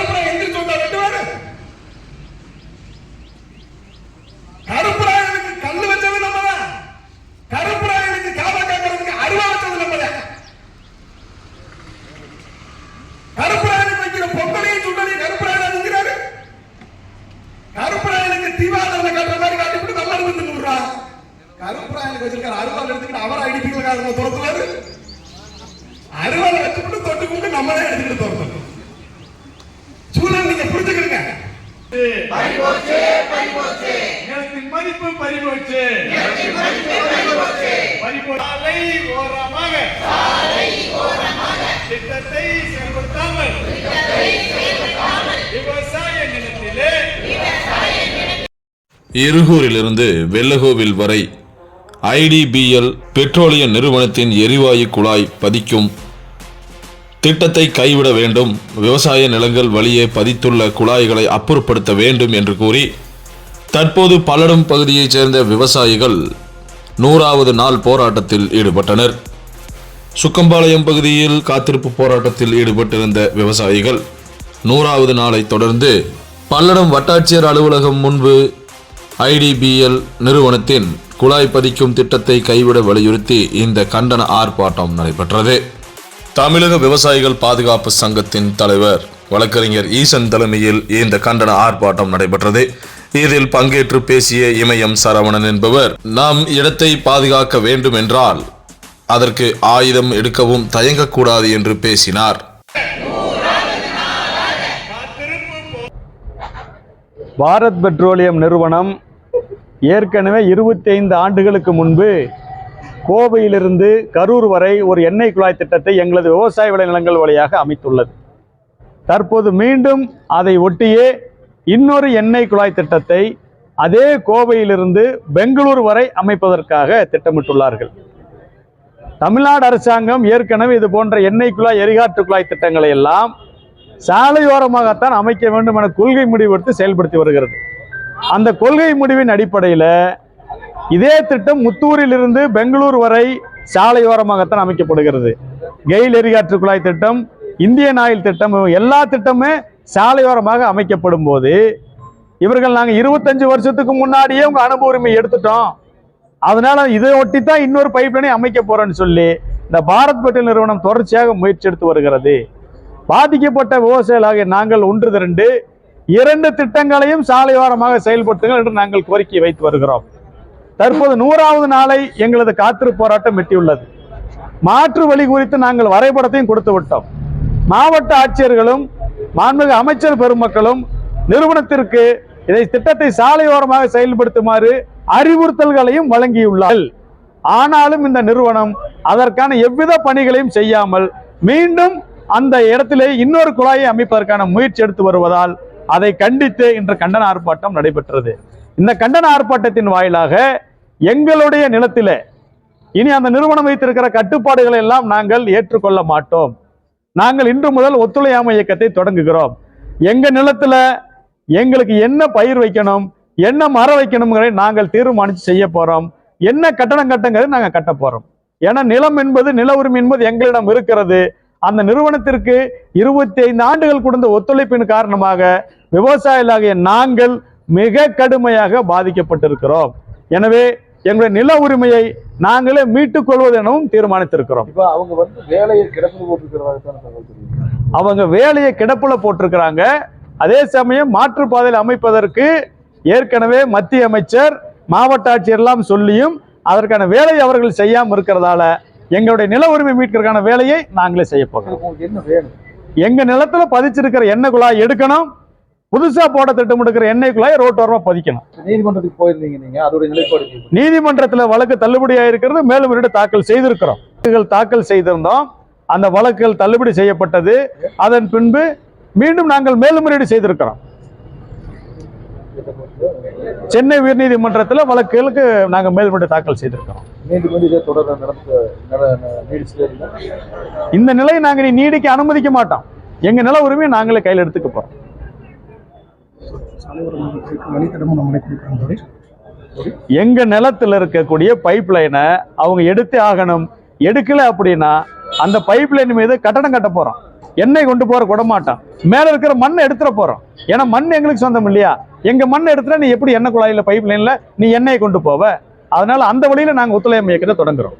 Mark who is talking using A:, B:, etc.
A: கருப்புரா எந்திரிச்சு வந்தா ரெண்டு பேரு கருப்புராயனுக்கு கல்லு வச்சது நம்ம தான் கருப்புராயனுக்கு காவல் காக்கிறதுக்கு அருவா வச்சது நம்ம தான் கருப்புராயனுக்கு வைக்கிற பொங்கலையும் சுண்டலையும் கருப்புராயன் நிற்கிறாரு கருப்புராயனுக்கு தீபாவளி கட்டுற மாதிரி காட்டிவிட்டு நம்ம இருந்து நூறுரூவா கருப்புராயனுக்கு வச்சிருக்கிற அருவாள் எடுத்துக்கிட்டு அவரை அடிப்பீங்களா நம்ம துரத்துவாரு. அருவாளை வச்சுக்கிட்டு தொட்டு கும்பிட்டு நம்மளே எடுத்துக்கிட்டு துரத்தணும். சூழல் நீங்க புரிஞ்சுக்கிடுங்க
B: நிலத்தின் மதிப்பு பறிபோச்சு. பறிபோ- சாலை ஓரமாக. திட்டத்தை செயல்படுத்தாமல். விவசாய நிலத்திலே.
C: இருகூரிலிருந்து வெள்ளகோவில் வரை ஐடிபிஎல் பெட்ரோலிய நிறுவனத்தின் எரிவாயு குழாய் பதிக்கும் திட்டத்தை கைவிட வேண்டும். விவசாய நிலங்கள் வழியே பதித்துள்ள குழாய்களை அப்புறப்படுத்த வேண்டும் என்று கூறி தற்போது பல்லடம் பகுதியைச் சேர்ந்த விவசாயிகள் நூறாவது நாள் போராட்டத்தில் ஈடுபட்டனர். சுக்கம்பாளையம் பகுதியில் காத்திருப்பு போராட்டத்தில் ஈடுபட்டிருந்த விவசாயிகள் நூறாவது நாளை தொடர்ந்து பல்லடம் வட்டாட்சியர் அலுவலகம் முன்பு ஐடிபிஎல் நிறுவனத்தின் குழாய் பதிக்கும் திட்டத்தை கைவிட வலியுறுத்தி இந்த கண்டன ஆர்ப்பாட்டம் நடைபெற்றது. தமிழக விவசாயிகள் பாதுகாப்பு சங்கத்தின் தலைவர் வழக்கறிஞர் ஈசன் தலைமையில் இந்த கண்டன ஆர்ப்பாட்டம் நடைபெற்றது. இதில் பங்கேற்று பேசிய இமயம் சரவணன் என்பவர் நாம் இடத்தை பாதுகாக்க வேண்டும் என்றால் அதற்கு ஆயுதம் எடுக்கவும் தயங்கக்கூடாது என்று பேசினார்.
D: பாரத் பெட்ரோலியம் நிறுவனம் ஏற்கனவே 25 ஆண்டுகளுக்கு முன்பு கோவையிலிருந்து கரூர் வரை ஒரு எண்ணெய் குழாய் திட்டத்தை எங்களது விவசாய விளைநிலங்கள் வழியாக அமைத்துள்ளது. தற்போது மீண்டும் அதை ஒட்டியே இன்னொரு எண்ணெய் குழாய் திட்டத்தை அதே கோவையிலிருந்து பெங்களூர் வரை அமைப்பதற்காக திட்டமிட்டுள்ளார்கள். தமிழ்நாடு அரசாங்கம் ஏற்கனவே இது போன்ற எண்ணெய் குழாய் எரிகாற்று குழாய் திட்டங்களை எல்லாம் சாலையோரமாகத்தான் அமைக்க வேண்டும் என கொள்கை முடிவெடுத்து செயல்படுத்தி வருகிறது. அந்த கொள்கை முடிவின் அடிப்படையில் இதே திட்டம் முத்தூரிலிருந்து பெங்களூர் வரை சாலையோரமாகத்தான் அமைக்கப்படுகிறது. கெயில் எரிகாற்று குழாய் திட்டம் இந்தியன் ஆயில் திட்டம் எல்லா திட்டமுமே சாலையோரமாக அமைக்கப்படும் போது இவர்கள் நாங்கள் இருபத்தஞ்சு வருஷத்துக்கு முன்னாடியே உங்கள் அனுபவ உரிமை எடுத்துட்டோம். அதனால இதை ஒட்டி தான் இன்னொரு பைப் லைனை அமைக்க போறோம்னு சொல்லி இந்த பாரத் பெட்ரோல் நிறுவனம் தொடர்ச்சியாக முயற்சி எடுத்து வருகிறது. பாதிக்கப்பட்ட விவசாயிகளாகிய நாங்கள் ஒன்று திரண்டு இரண்டு திட்டங்களையும் சாலையோரமாக செயல்படுத்துங்கள் என்று நாங்கள் கோரிக்கை வைத்து வருகிறோம். தற்போது நூறாவது நாளை எங்களது காத்திருப்பு போராட்டம் எட்டியுள்ளது. மாற்று வழி குறித்து நாங்கள் வரைபடத்தையும் கொடுத்து விட்டோம். மாவட்ட ஆட்சியர்களும் மாண்புமிகு அமைச்சர் பெருமக்களும் நிறுவனத்திற்கு இதை திட்டத்தை சாலையோரமாக செயல்படுத்துமாறு அறிவுறுத்தல்களையும் வழங்கியுள்ளார்கள். ஆனாலும் இந்த நிறுவனம் அதற்கான எவ்வித பணிகளையும் செய்யாமல் மீண்டும் அந்த இடத்திலே இன்னொரு குழாயை அமைப்பதற்கான முயற்சி எடுத்து வருவதால் அதை கண்டித்து இன்று கண்டன ஆர்ப்பாட்டம் நடைபெற்றது. இந்த கண்டன ஆர்ப்பாட்டத்தின் வாயிலாக எங்களுடைய நிலத்திலே. இனி அந்த நிறுவனம் வைத்திருக்கிற கட்டுப்பாடுகளை எல்லாம் நாங்கள் ஏற்றுக்கொள்ள மாட்டோம். நாங்கள் இன்று முதல் ஒத்துழையாமை இயக்கத்தை தொடங்குகிறோம். எங்க நிலத்துல எங்களுக்கு என்ன பயிர் வைக்கணும் என்ன மரம் வைக்கணுங்கிறதை நாங்கள் தீர்மானித்து செய்ய போறோம். என்ன கட்டணம் கட்டுங்கிறது நாங்கள் கட்ட போறோம். ஏன்னா நிலம் என்பது நில உரிமை என்பது எங்களிடம் இருக்கிறது. அந்த நிறுவனத்திற்கு இருபத்தி ஐந்து ஆண்டுகள் கொடுத்த ஒத்துழைப்பின் காரணமாக விவசாயிகளாகிய நாங்கள் மிக கடுமையாக பாதிக்கப்பட்டிருக்கிறோம். எனவே எங்களுடைய நில உரிமையை நாங்களே மீட்டுக் கொள்வது எனவும் தீர்மானித்திருக்கிறோம்
E: அவங்க வந்து வேலையை கிடப்பில் தெரியும்
D: அவங்க வேலையை கிடப்புல போட்டிருக்கிறாங்க. அதே சமயம் மாற்றுப்பாதையில் அமைப்பதற்கு ஏற்கனவே மத்திய அமைச்சர் மாவட்ட ஆட்சியர் எல்லாம் சொல்லியும் அதற்கான வேலையை அவர்கள் செய்யாம இருக்கிறதால எங்களுடைய நில உரிமை மீட்கிறதுக்கான வேலையை நாங்களே செய்ய போகிறோம். எங்க நிலத்துல பதிச்சிருக்கிற எண்ணெய் குழாய் எடுக்கணும். புதுசா போட திட்டமிடுக்கிற எண்ணெய் குழாய் ரோட்டோரமா பதிக்கணும்.
E: நீதிமன்றத்துக்கு போயிருந்தீங்க நீங்க அதோட நிலைப்பாடு?
D: நீதிமன்றத்துல வழக்கு தள்ளுபடியாக இருக்கிறது மேலும் ஒரு தாக்கல் செய்திருக்கிறோம். தாக்கல் செய்திருந்தோம். அந்த வழக்குகள் தள்ளுபடி செய்யப்பட்டது. அதன் பின்பு மீண்டும் நாங்கள் மேல்முறையீடு செய்திருக்கிறோம். சென்னை உயர்நீதிமன்றத்தில் வழக்குகளுக்கு நாங்கள் மேல்முறையீடு தாக்கல் செய்திருக்கிறோம். இந்த நிலையை நாங்கள் நீடிக்க அனுமதிக்க மாட்டோம். எங்க நில உரிமையை நாங்களே கையில் எடுத்துக்க போறோம். எங்க நிலத்துல இருக்கக்கூடிய பைப் லைனை அவங்க எடுத்தே ஆகணும். எடுக்கல அப்படின்னா அந்த பைப் லைன் மீது கட்டடம் கட்ட போறோம். எண்ணெய் கொண்டு போற விட மாட்டோம் மேல இருக்கிற மண்ணை எடுத்துட போறோம். ஏன்னா மண் எங்களுக்கு சொந்தம் இல்லையா? எங்க மண்ணை எடுத்துட்டா நீ எப்படி எண்ணெய் குழாயில பைப் லைன்ல நீ எண்ணெயை கொண்டு போவ? அதனால அந்த வழியில நாங்க ஒத்துழையாமை இயக்கத்தை தொடங்குறோம்.